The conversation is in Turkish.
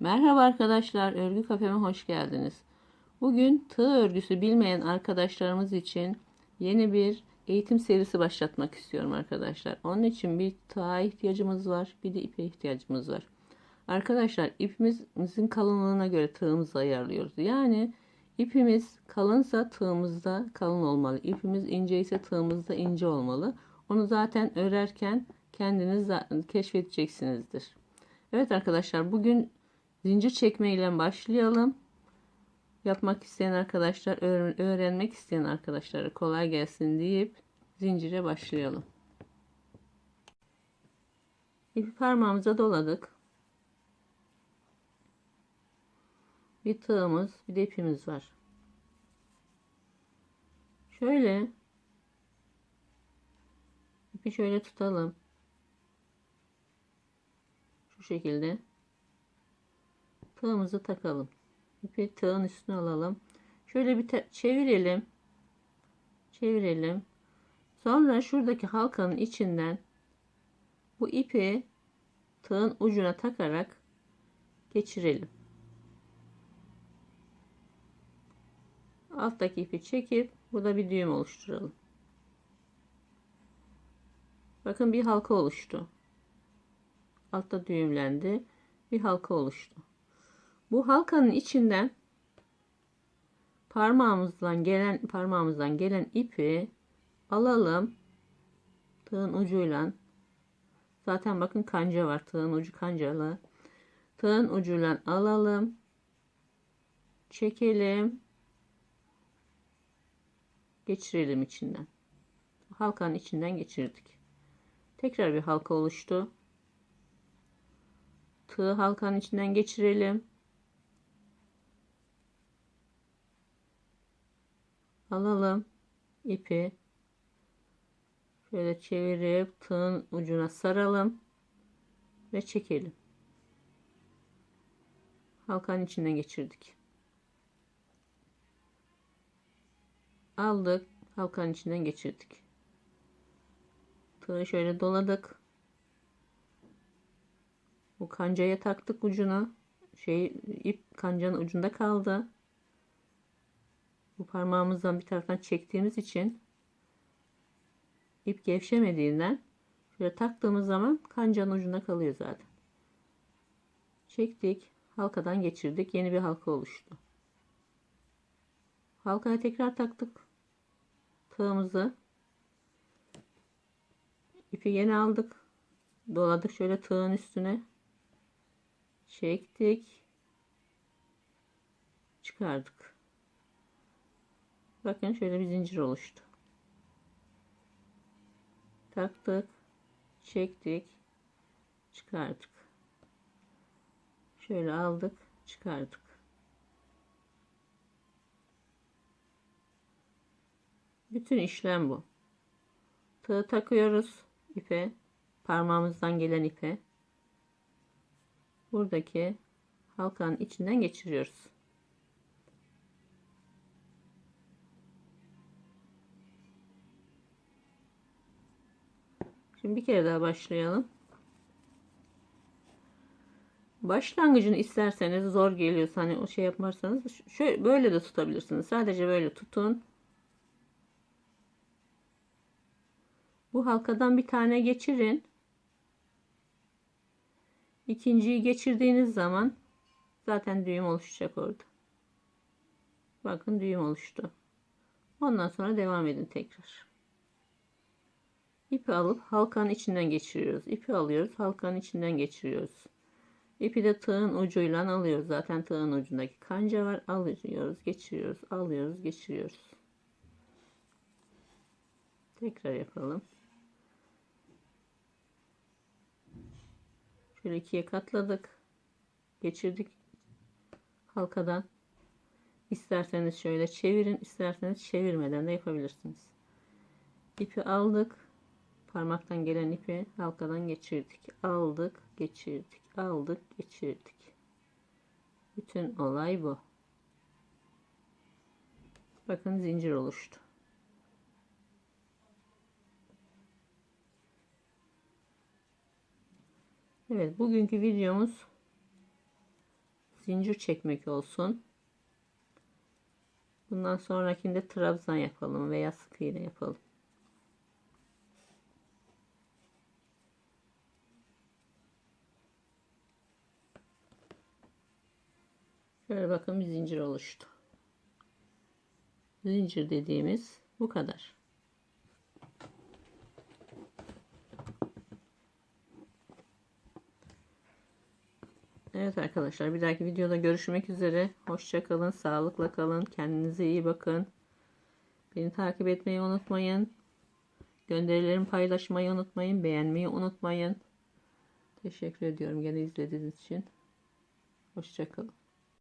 Merhaba arkadaşlar, örgü kafeme hoş geldiniz. Bugün tığ örgüsü bilmeyen arkadaşlarımız için yeni bir eğitim serisi başlatmak istiyorum arkadaşlar. Onun için bir tığa ihtiyacımız var, bir de ipe ihtiyacımız var. Arkadaşlar ipimizin kalınlığına göre tığımızı ayarlıyoruz. Yani ipimiz kalınsa tığımızda kalın olmalı. İpimiz ince ise tığımızda ince olmalı. Onu zaten örerken kendiniz keşfedeceksinizdir. Evet arkadaşlar bugün zincir çekme ile başlayalım. Yapmak isteyen arkadaşlar, öğrenmek isteyen arkadaşlara kolay gelsin deyip zincire başlayalım. İpi parmağımıza doladık. Bir tığımız, bir de ipimiz var. Şöyle ipi şöyle tutalım. Şu şekilde tığımızı takalım. İpi tığın üstüne alalım. Şöyle bir çevirelim. Çevirelim. Sonra şuradaki halkanın içinden bu ipi tığın ucuna takarak geçirelim. Alttaki ipi çekip burada bir düğüm oluşturalım. Bakın bir halka oluştu. Altta düğümlendi. Bir halka oluştu. Bu halkanın içinden parmağımızdan gelen parmağımızdan gelen ipi alalım. Tığın ucuyla zaten bakın kanca var. Tığın ucu kancalı. Tığın ucuyla alalım. Çekelim. Geçirelim içinden. Halkanın içinden geçirdik. Tekrar bir halka oluştu. Tığ halkanın içinden geçirelim. Alalım ipi. Şöyle çevirip tığın ucuna saralım ve çekelim. Halkanın içinden geçirdik. Aldık halkanın içinden geçirdik. Tığı şöyle doladık. Bu kancaya taktık ucuna. Şey ip kancanın ucunda kaldı bu parmağımızdan bir taraftan çektiğimiz için ip gevşemediğinden şöyle taktığımız zaman kancanın ucunda kalıyor zaten. Çektik, halkadan geçirdik, yeni bir halka oluştu. Halkaya tekrar taktık. Tığımızı ipi yine aldık. Doladık şöyle tığın üstüne. Çektik. Çıkardık. Bakın şöyle bir zincir oluştu. Taktık. Çektik. Çıkardık. Şöyle aldık. Çıkardık. Bütün işlem bu. Tığı takıyoruz ipe. Parmağımızdan gelen ipe. Buradaki halkanın içinden geçiriyoruz. Şimdi bir kere daha başlayalım. Başlangıcını isterseniz zor geliyorsa hani o şey yaparsanız şöyle böyle de tutabilirsiniz. Sadece böyle tutun. Bu halkadan bir tane geçirin. İkinciyi geçirdiğiniz zaman zaten düğüm oluşacak orada. Bakın düğüm oluştu. Ondan sonra devam edin tekrar. İpi alıp halkanın içinden geçiriyoruz. İpi alıyoruz, halkanın içinden geçiriyoruz. İpi de tığın ucuyla alıyoruz. Zaten tığın ucundaki kanca var. Alıyoruz, geçiriyoruz, alıyoruz, geçiriyoruz. Tekrar yapalım. Şöyle ikiye katladık. Geçirdik halkadan. İsterseniz şöyle çevirin, isterseniz çevirmeden de yapabilirsiniz. İpi aldık parmaktan gelen ipi halkadan geçirdik. Aldık, geçirdik. Aldık, geçirdik. Bütün olay bu. Bakın zincir oluştu. Evet, bugünkü videomuz zincir çekmek olsun. Bundan sonrakinde trabzan yapalım veya sık iğne yapalım. Şöyle bakın bir zincir oluştu. Zincir dediğimiz bu kadar. Evet arkadaşlar bir dahaki videoda görüşmek üzere. Hoşça kalın, sağlıkla kalın, kendinize iyi bakın. Beni takip etmeyi unutmayın. Gönderilerimi paylaşmayı unutmayın, beğenmeyi unutmayın. Teşekkür ediyorum gene izlediğiniz için. Hoşça kalın.